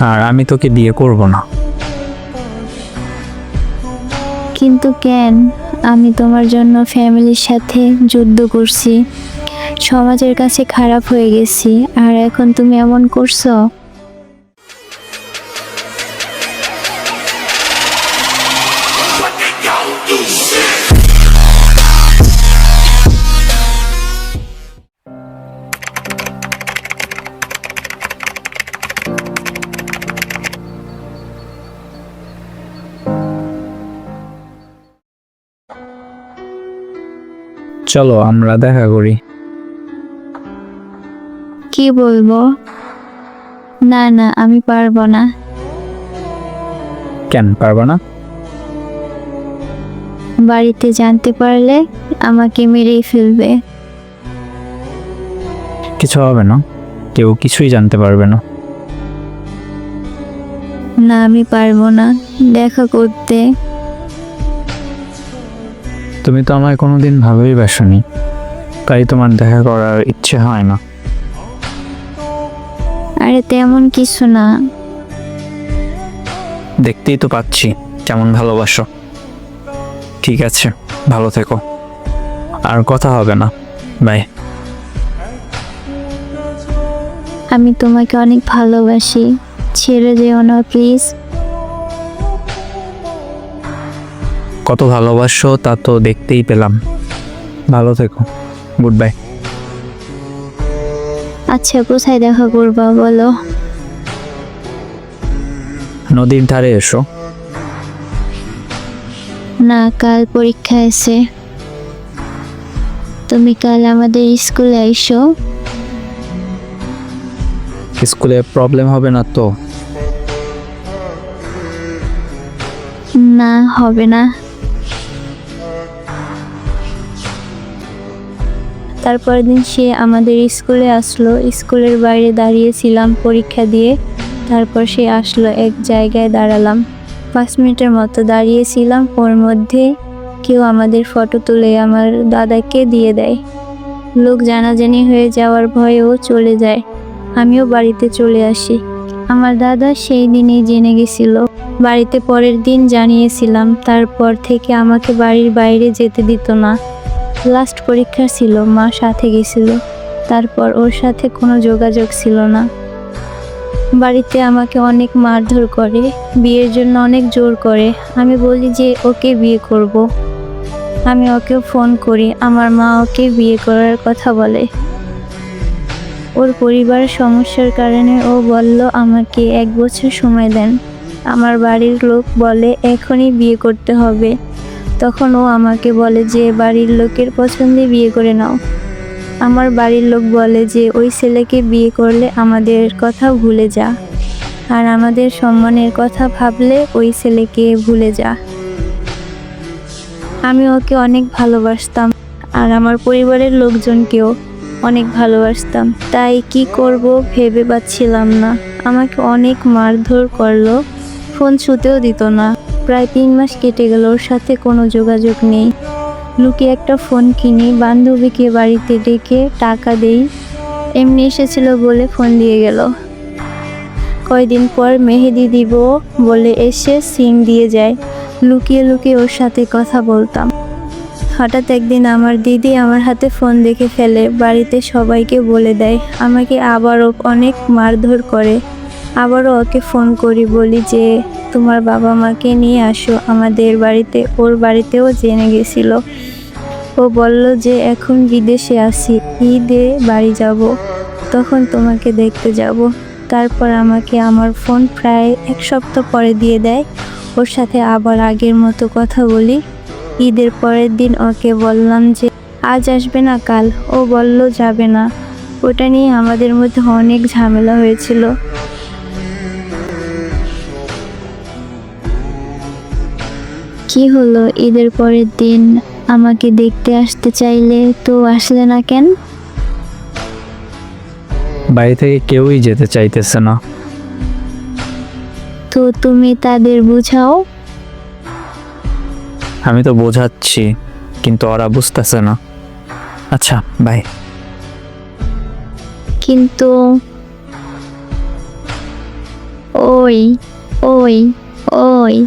আর আমি তোকে বিয়ে করব না। কিন্তু কেন? আমি তোমার জন্য ফ্যামিলির সাথে যুদ্ধ করছি। সমাজের কাছে খারাপ হয়ে গেছি। আর এখন তুমি এমন করছ? চলো আমরা দেখা করি। কি বলব? না না আমি পারব না। কেন পারবা না? বাড়িতে জানতে পারলে আমাকে মেরেই ফেলবে। কিছু হবে না। কেউ কিছুই জানতে পারবে না। না আমি পারব না। দেখা করতে। তুমি তো আমায় কোনোদিন ভাবেই বাসনি তাই তোমার দেখা করার ইচ্ছে হয় না। আরে তেমন কিছু না। দেখতেই তো পাচ্ছি কেমন ভালোবাসো। ঠিক আছে ভালো থেকো। আর কথা হবে না বাই। আমি তোমাকে অনেক ভালোবাসি ছেড়ে যেও না প্লিজ। কত ভালোবাসো তা তো দেখতেই পেলাম। ভালো থেকো। গুড বাই আচ্ছা কোথায় দেখা করবা বলো? নদীর ধারে এসো। না কাল পরীক্ষা আছে। তুমি কাল আমাদের স্কুলে আইসো। স্কুলে প্রবলেম হবে না তো? না হবে না। তারপর দিন সে আমাদের স্কুলে আসলো। স্কুলের বাইরে দাঁড়িয়েছিলাম পরীক্ষা দিয়ে। তারপর সে আসলো, এক জায়গায় দাঁড়ালাম। পাঁচ মিনিটের মতো দাঁড়িয়েছিলাম। ওর মধ্যে কেউ আমাদের ফটো তুলে আমার দাদাকে দিয়ে দেয়। লোক জানাজানি হয়ে যাওয়ার ভয়েও চলে যায়। আমিও বাড়িতে চলে আসি। আমার দাদা সেই দিনেই জেনে গেছিল। বাড়িতে পরের দিন জানিয়েছিলাম। তারপর থেকে আমাকে বাড়ির বাইরে যেতে দিত না। লাস্ট পরীক্ষা ছিল, মা সাথে গেছিল। তারপর ওর সাথে কোনো যোগাযোগ ছিল না। বাড়িতে আমাকে অনেক মারধর করে, বিয়ের জন্য অনেক জোর করে। আমি বলি যে, ওকে বিয়ে করব। আমি ওকে ফোন করি, আমার মা ওকে বিয়ে করার কথা বলে। ওর পরিবারের সমস্যার কারণে ও বলল, আমাকে এক বছর সময় দেন। আমার বাড়ির লোক বলে, এখনই বিয়ে করতে হবে। তখন ও আমাকে বলে যে, বাড়ির লোকের পছন্দে বিয়ে করে নাও। আমার বাড়ির লোক বলে যে, ওই ছেলেকে বিয়ে করলে আমাদের কথা ভুলে যা আর আমাদের সম্মানের কথা ভাবলে ওই ছেলেকে ভুলে যা। আমি ওকে অনেক ভালোবাসতাম আর আমার পরিবারের লোকজনকেও অনেক ভালোবাসতাম। তাই কি করব ভেবে পাচ্ছিলাম না। আমাকে অনেক মারধর করল, ফোন ছুতেও দিত না। প্রায় তিন মাস কেটে গেল, ওর সাথে কোনো যোগাযোগ নেই। লুকিয়ে একটা ফোন কিনি, বান্ধবীকে বাড়িতে ডেকে টাকা দেই। এমনি এসেছিল বলে ফোন দিয়ে গেল। কয়দিন পর মেহেদি দিব বলে এসে সিম দিয়ে যায়। লুকিয়ে লুকিয়ে ওর সাথে কথা বলতাম। হঠাৎ একদিন আমার দিদি আমার হাতে ফোন দেখে ফেলে, বাড়িতে সবাইকে বলে দেয়, আমাকে আবারও অনেক মারধর করে। আবারও ওকে ফোন করি বলি যে তোমার বাবা মাকে নিয়ে আসো। আমাদের বাড়িতে, ওর বাড়িতেও জেনে গেছিল। ও বলল যে, এখন বিদেশে আসি ঈদে বাড়ি যাব। তখন তোমাকে দেখতে যাব। তারপর আমাকে আমার ফোন প্রায় এক সপ্তাহ পরে দিয়ে দেয়। ওর সাথে আবার আগের মতো কথা বলি। ঈদের পরের দিন ওকে বললাম যে, আজ আসবে না কাল। ও বলল, যাবে না। ওটা নিয়ে আমাদের মধ্যে অনেক ঝামেলা হয়েছিল। কি হলো? ঈদের পরের দিন আমাকে দেখতে আসতে চাইলে তো আসলে না কেন? বাড়ি থেকে কেউই যেতে চাইতেছে না। তো তুমি তাদের বুঝাও? আমি তো বোঝাচ্ছি কিন্তু ওরা বুঝতেছে না। আচ্ছা বাই। কিন্তু ওই ওই ওই। ওই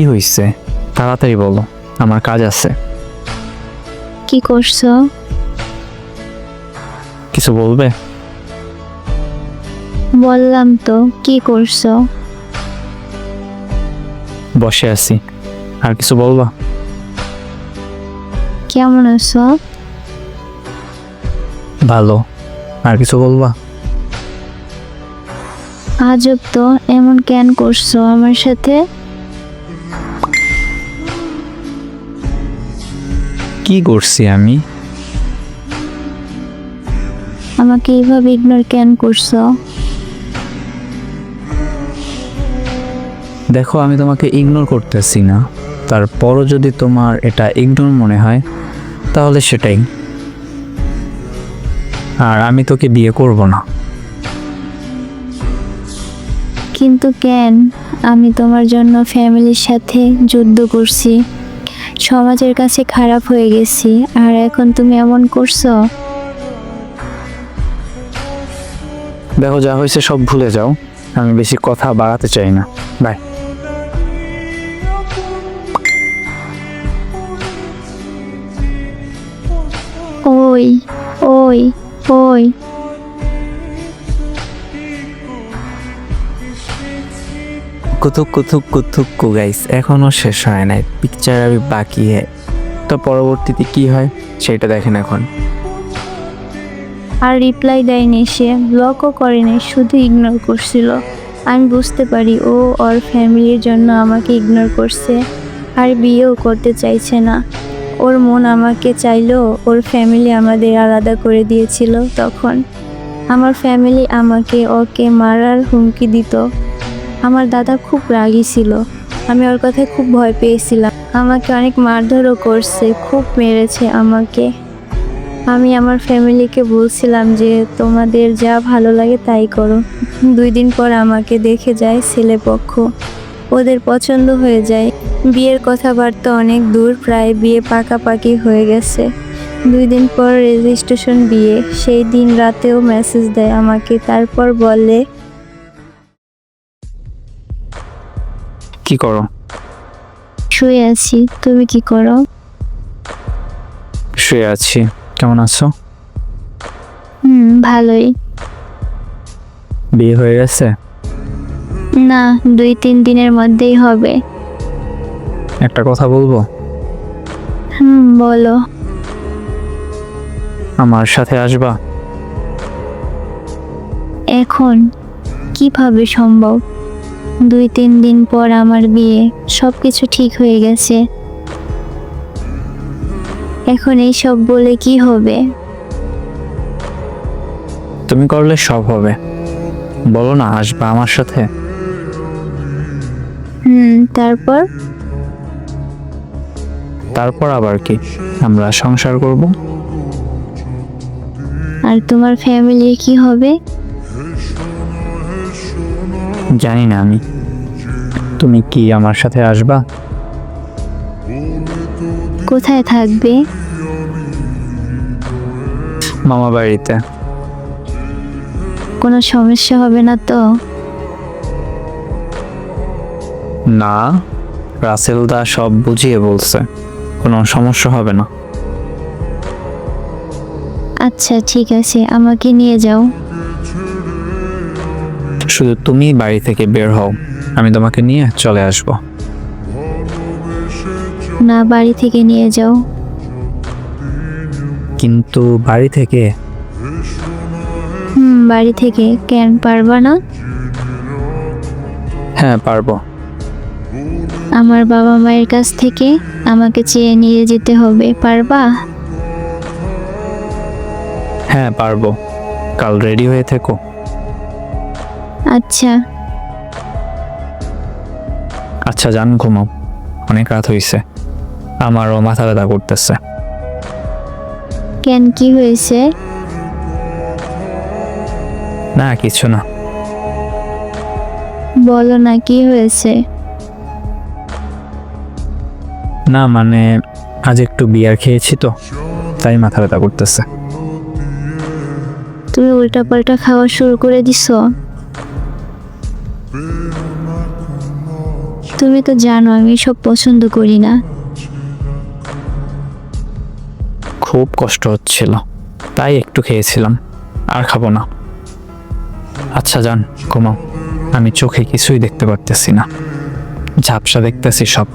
কি হইছে? তাড়াতাড়ি বলো আমার কাজ আছে। কি করছ? কিছু বলবে? বললাম তো কি করছ? বসে আছি। আর কিছু বলবা? কেমন আছো? ভালো। আর কিছু বলবা? আজব তো এমন কেন করছ আমার সাথে? কি করছি আমি? আমাকে এইভাবে ইগনোর কেন করছ? দেখো আমি তোমাকে ইগনোর করতেছি না। তারপরও যদি তোমার এটা ইগনোর মনে হয় তাহলে সেটাই। আর আমি তোকে বিয়ে করব না। কিন্তু কেন? আমি তোমার জন্য ফ্যামিলির সাথে যুদ্ধ করছি। সমাজের কাছে খারাপ হয়ে গেছি। আর এখন তুমি এমন করছ? দেখো যা হয়েছে সব ভুলে যাও। আমি বেশি কথা বাড়াতে চাই না। বাই। ওই ওই ওই। কুতুক কুতুক কুতুক্কু গাইস এখনও শেষ হয় নাই। পিকচার আমি বাকি হ্যাঁ তো পরবর্তীতে কি হয়, সেটা দেখেন এখন। আর রিপ্লাই দেয়নি সে ব্লকও করেনি, শুধু ইগনোর করছিল। আমি বুঝতে পারি ও ওর ফ্যামিলির জন্য আমাকে ইগনোর করছে, আর বিয়েও করতে চাইছে না। ওর মন আমাকে চাইলেও ওর ফ্যামিলি আমাদের আলাদা করে দিয়েছিল তখন। আমার ফ্যামিলি আমাকে ওকে মারার হুমকি দিত। আমার দাদা খুব রাগী ছিল। আমি ওর কথায় খুব ভয় পেয়েছিলাম। আমাকে অনেক মারধরও করছে, খুব মেরেছে আমাকে। আমি আমার ফ্যামিলিকে বলছিলাম যে, তোমাদের যা ভালো লাগে তাই করো। দুই দিন পর আমাকে দেখে যায় ছেলেপক্ষ ওদের পছন্দ হয়ে যায়। বিয়ের কথাবার্তা অনেক দূর, প্রায় বিয়ে পাকাপাকি হয়ে গেছে। দুই দিন পর রেজিস্ট্রেশন বিয়ে। সেই দিন রাতেও মেসেজ দেয় আমাকে, তারপর বলে কি করো? শুয়ে আছি তুমি কি করো? শুয়ে আছি। কেমন আছো? হুম ভালোই। বিয়ে হয়ে গেছে? না দুই তিন দিনের মধ্যেই হবে। একটা কথা বলব? হুম বলো। আমার সাথে আসবা? এখন? কীভাবে সম্ভব? দুই তিন দিন পর আমার বিয়ে সব কিছু ঠিক হয়ে গেছে। এখন এই সব বলে কি হবে? তুমি করলে সব হবে। বলো না আসবা আমার সাথে? হুম তারপর? তারপর আবার কি? আমরা সংসার করব? আর তোমার ফ্যামিলির কি হবে? জানি না আমি। তুমি কি আমার সাথে আসবা? কোথায় থাকবে? মামা বাড়িতে। কোনো সমস্যা হবে না তো? না রাসেল দা সব বুঝিয়ে বলছে। কোনো সমস্যা হবে না। আচ্ছা ঠিক আছে আমাকে নিয়ে যাও। শুধু তুমি বাড়ি থেকে বের হও। আমি তোমাকে নিয়ে চলে আসব। না বাড়ি থেকে নিয়ে যাও। কিন্তু বাড়ি থেকে? হুম বাড়ি থেকে। কেন পারবা না? হ্যাঁ পারব। আমার বাবা মায়ের কাছ থেকে আমাকে চেয়ে নিয়ে যেতে হবে পারবা? হ্যাঁ পারব। কাল রেডি হয়ে থেকো। আচ্ছা। আচ্ছা যান ঘুমাও। অনেক রাত হয়েছে আমারও মাথা ব্যথা করতেছে। কেন কি হয়েছে? না কিছু না। বলো না কি হয়েছে? না মানে আজ একটু বিয়ার খেয়েছি তো তাই মাথা ব্যথা করতেছে। তুমি উল্টা পাল্টা খাওয়া শুরু করে দিছো? তুমি তো জানো আমি সব পছন্দ করি না। খুব কষ্ট হচ্ছিল। তাই একটু খেয়েছিলাম আর খাব না। আচ্ছা যান ঘুমাও। আমি চোখে কিছুই দেখতে পারতেছি না। ঝাপসা দেখতেছি সব।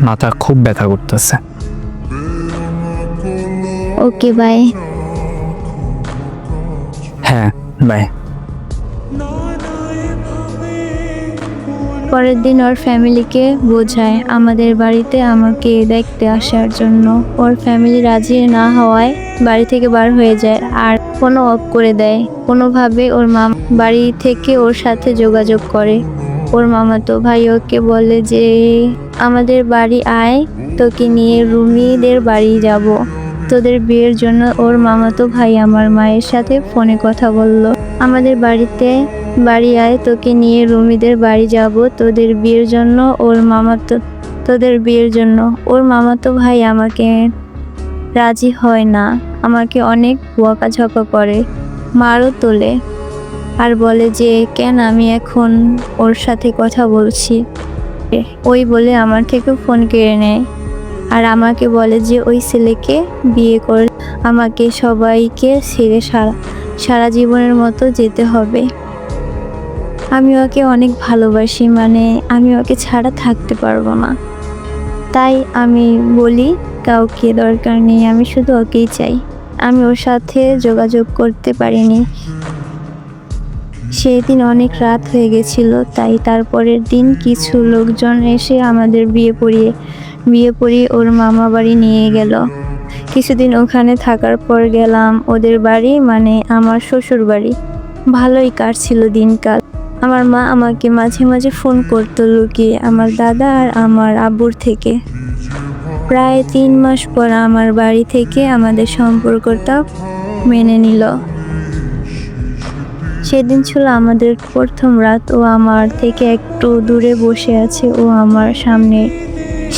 মাথা খুব ব্যথা করতেছে। ওকে বাই হ্যাঁ বাই পরের দিন ওর ফ্যামিলিকে বোঝায় আমাদের বাড়িতে আমাকে দেখতে আসার জন্য। ওর ফ্যামিলি রাজি না হওয়ায় বাড়ি থেকে বার হয়ে যায় আর কোনো অফ করে দেয়। কোনোভাবে ওর মাম বাড়ি থেকে ওর সাথে যোগাযোগ করে। ওর মামাতো ভাই ওকে বলে যে, আমাদের বাড়ি আয়, তোকে নিয়ে রুমিদের বাড়ি যাব। তোদের বিয়ের জন্য ওর মামাতো ভাই আমার মায়ের সাথে ফোনে কথা বলল। আমাদের বাড়িতে বাড়ি আয়, তোকে নিয়ে রুমিদের বাড়ি যাব। তোদের বিয়ের জন্য, ওর মামাতো, তোদের বিয়ের জন্য। ওর মামাতো ভাই আমাকে রাজি হয় না। আমাকে অনেক বকাঝকা করে, মারও তোলে। আর বলে যে, কেন আমি এখন ওর সাথে কথা বলছি? ওই বলে আমার থেকে ফোন কেড়ে নেয়। আর আমাকে বলে যে, ওই ছেলেকে বিয়ে করে, আমাকে সবাইকে ছেড়ে সারা সারা জীবনের মতো যেতে হবে। আমি ওকে অনেক ভালোবাসি মানে আমি ওকে ছাড়া থাকতে পারব না। তাই আমি বলি, কাউকে দরকার নেই, আমি শুধু ওকেই চাই। আমি ওর সাথে যোগাযোগ করতে পারিনি। সেই দিন অনেক রাত হয়ে গেছিল, তাই তারপরের দিন কিছু লোকজন এসে আমাদের বিয়ে পড়িয়ে বিয়ে পড়িয়ে ওর মামা বাড়ি নিয়ে গেল। কিছুদিন ওখানে থাকার পর গেলাম ওদের বাড়ি মানে আমার শ্বশুর বাড়ি ভালোই কাটছিল দিনকাল। আমার মা আমাকে মাঝে মাঝে ফোন করতো লুকিয়ে আমার দাদা আর আমার আব্বুর থেকে। প্রায় তিন মাস পর আমার বাড়ি থেকে আমাদের সম্পর্কটা মেনে নিল। সেদিন ছিল আমাদের প্রথম রাত ও আমার থেকে একটু দূরে বসে আছে ও আমার সামনে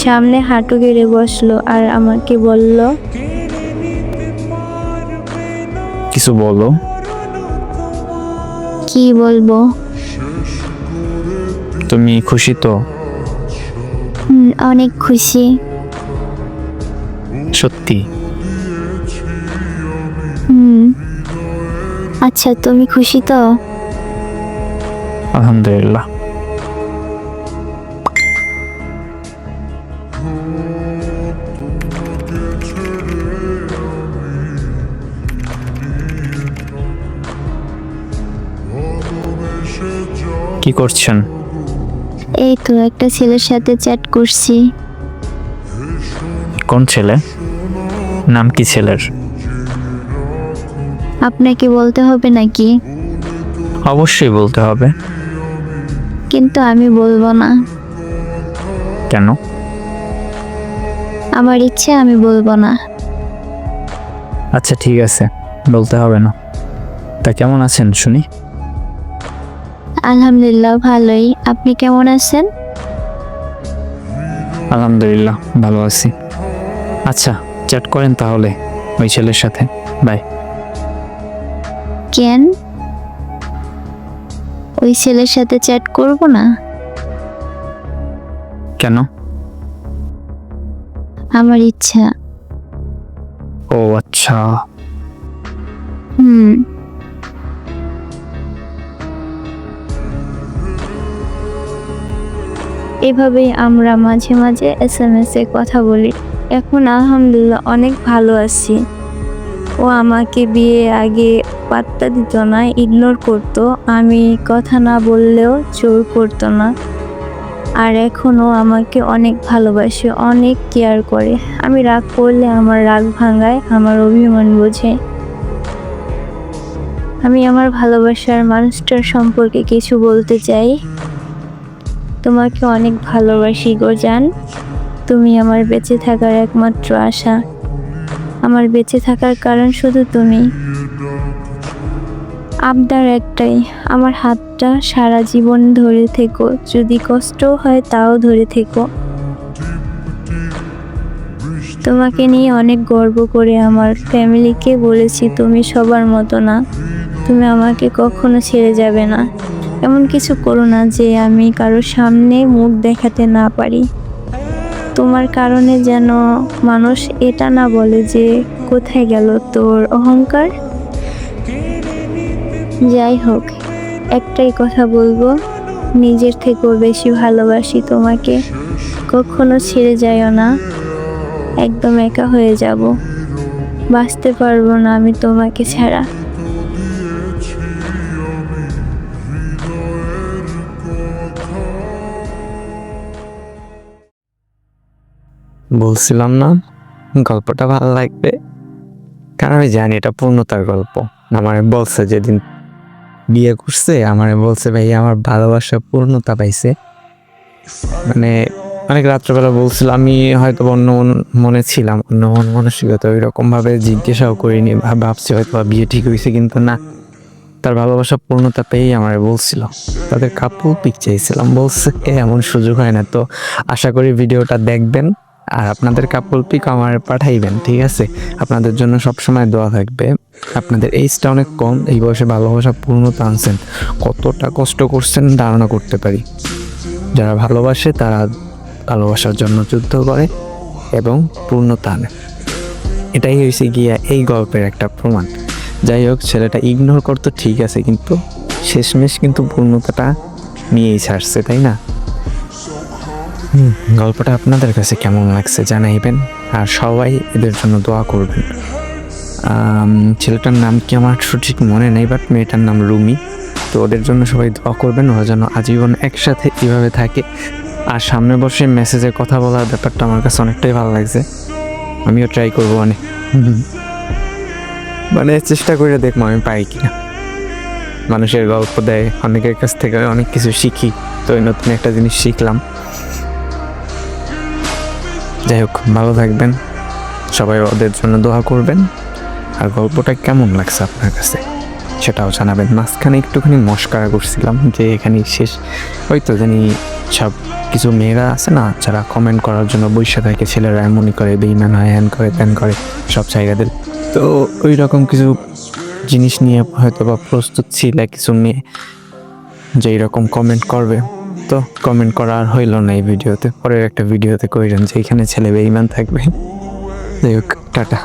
সামনে হাঁটু গেড়ে বসল আর আমাকে বলল কিছু বলো। কি বলব? তুমি খুশি তো? অনেক খুশি। সত্যি? হুম। আচ্ছা তুমি খুশি তো? আলহামদুলিল্লাহ। কি করছেন? এই তো একটা ছেলের সাথে চ্যাট করছি। কোন ছেলে? নাম কি ছেলের? আপনাকে বলতে হবে নাকি? অবশ্যই বলতে হবে। কিন্তু আমি বলব না। কেন? আমার ইচ্ছে আমি বলব না। আচ্ছা ঠিক আছে। বলতে হবে না। তা কেমন আছেন শুনি? আলহামদুলিল্লাহ ভালোই। আপনি কেমন আছেন? আলহামদুলিল্লাহ ভালো আছি। আচ্ছা চ্যাট করেন তাহলে ওই ছেলের সাথে। বাই। কেন? ওই ছেলের সাথে চ্যাট করব না? কেন? আমার ইচ্ছা। ও আচ্ছা। হুম। এভাবেই আমরা মাঝে মাঝে এস এম এস কথা বলি। এখন আলহামদুলিল্লাহ অনেক ভালো আছি। ও আমাকে বিয়ে আগে পাত্তা দিত না ইগনোর করতো। আমি কথা না বললেও জোর করতো না। আর এখনও আমাকে অনেক ভালোবাসে, অনেক কেয়ার করে। আমি রাগ করলে আমার রাগ ভাঙায়, আমার অভিমান বোঝে। আমি আমার ভালোবাসার মানুষটার সম্পর্কে কিছু বলতে চাই। তোমাকে অনেক ভালোবাসি গো জান। তুমি আমার বেঁচে থাকার একমাত্র আশা। আমার বেঁচে থাকার কারণ শুধু তুমি। আবদার একটাই, আমার হাতটা সারা জীবন ধরে থেকো। যদি কষ্টও হয় তাও ধরে থেকো। তোমাকে নিয়ে অনেক গর্ব করে আমার ফ্যামিলিকে বলেছি, তুমি সবার মতো না। তুমি আমাকে কখনো ছেড়ে যাবে না। এমন কিছু করো না যে আমি কারোর সামনে মুখ দেখাতে না পারি। তোমার কারণে যেন মানুষ এটা না বলে যে কোথায় গেল তোর অহংকার? যাই হোক, একটাই কথা বলব, নিজের থেকেও বেশি ভালোবাসি তোমাকে। কখনো ছেড়ে যাইও না, একদম একা হয়ে যাব। বাঁচতে পারব না আমি তোমাকে ছাড়া। বলছিলাম না, গল্পটা ভালো লাগবে। কারণ আমি জানি এটা পূর্ণতার গল্প। আমার বলছে যেদিন বিয়ে করছে, আমার বলছে, ভাই, আমার ভালোবাসা পূর্ণতা পাইছে। মানে অনেক রাত্রবেলা বলছিল, আমি হয়তো অন্য মনে ছিলাম, অন্য মন মানসিকতা ওই রকম ভাবে জিজ্ঞাসাও করিনি ভাবছি হয়তো বিয়ে ঠিক হয়েছে কিন্তু না। তার ভালোবাসা পূর্ণতা পেয়েই আমার বলছিল। তাদের কাপল পিক চাইছিলাম বলছে এমন সুযোগ হয় না তো। আশা করি ভিডিওটা দেখবেন। আর আপনাদের কাপল পিক আমার পাঠাইবেন, ঠিক আছে? আপনাদের জন্য সবসময় দোয়া থাকবে। আপনাদের এইজটা অনেক কম, এই বয়সে ভালোবাসা পূর্ণতা আনছেন। কতটা কষ্ট করছেন ধারণা করতে পারি। যারা ভালোবাসে তারা ভালোবাসার জন্য যুদ্ধ করে এবং পূর্ণতা আনে। এটাই হয়েছে গিয়া এই গল্পের একটা প্রমাণ। যাই হোক, ছেলেটা ইগনোর করতো ঠিক আছে, কিন্তু শেষমেশ কিন্তু পূর্ণতাটা নিয়েই ছাড়ছে, তাই না? গল্পটা আপনাদের কাছে কেমন লাগছে জানাইবেন আর সবাই এদের জন্য দোয়া করবেন। ছেলেটার নাম কি আমার সঠিক মনে নেই বাট মেয়েটার নাম রুমি। তো ওদের জন্য সবাই দোয়া করবেন ওরা যেন আজীবন একসাথে এভাবে থাকে। আর সামনে বসে মেসেজে কথা বলার ব্যাপারটা আমার কাছে অনেকটাই ভালো লাগছে। আমিও ট্রাই করব অনেক। মানে চেষ্টা করে দেখব আমি পাই কিনা। মানুষের গল্প দেয়, অনেকের কাছ থেকে অনেক কিছু শিখি। তো নতুন একটা জিনিস শিখলাম। যাই হোক, ভালো থাকবেন। সবাই ওদের জন্য দোয়া করবেন। আর গল্পটা কেমন লাগছে আপনার কাছে? সেটাও জানাবেন। মাঝখানে একটুখানি মস্কারা করছিলাম যে এখানে শেষ। ওই তো জানি সব কিছু মেয়েরা আছে না, যারা কমেন্ট করার জন্য বৈশা থাকে, ছেলেরা এমনই করে, বেইমান হয়, হ্যান করে, ত্যান করে, সব জায়গাদের। তো ওই রকম কিছু জিনিস নিয়ে হয়তো বা প্রস্তুত ছিল কিছু নিয়ে যে এরকম কমেন্ট করবে। তো কমেন্ট করা আর হইল না এই ভিডিওতে। পরের একটা ভিডিওতে কইরেন যে এখানে ছেলে বেইমান থাকবে। যাই হোক, টাটা।